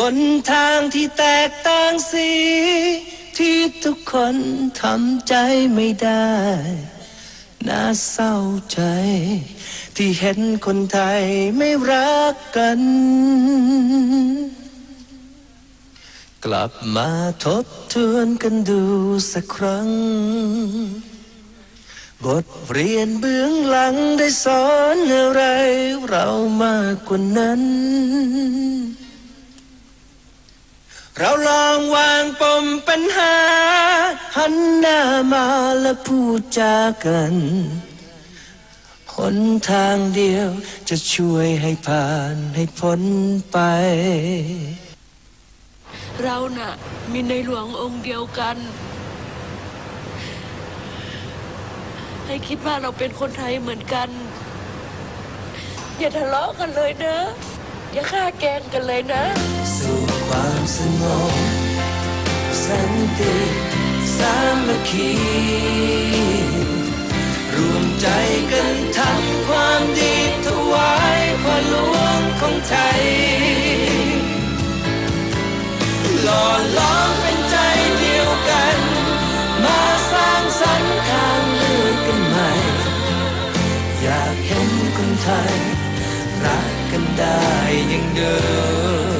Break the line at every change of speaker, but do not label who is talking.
บนทางที่แตกต่างสี ที่ทุกคนทำใจไม่ได้ น่าเศร้าใจ ที่เห็นคนไทยไม่รักกัน กลับมาทบทวนกันดูสักครั้ง บทเรียนเบื้องหลังได้สอนอะไร เรามากกว่านั้น เราลองวางปมปัญหา หันหน้ามาและพูดจากันหนทางเดียวจะช่วยให้ผ่านให้พ้นไป
เราน่ะ มีในหลวงองค์เดียวกัน ให้คิดว่าเราเป็นคนไทยเหมือนกัน อย่าทะเลาะกันเลยนะ อย่าฆ่าแกงกันเลยนะ
ความสงบสันติสามัคคีรวมใจกันทำความดีถวายพ่อหลวงของไทย หล่อล้อมเป็นใจเดียวกัน มาสร้างสรรค์ทางเลือกกันใหม่ อยากเห็นคนไทย รักกันได้อย่างเดิม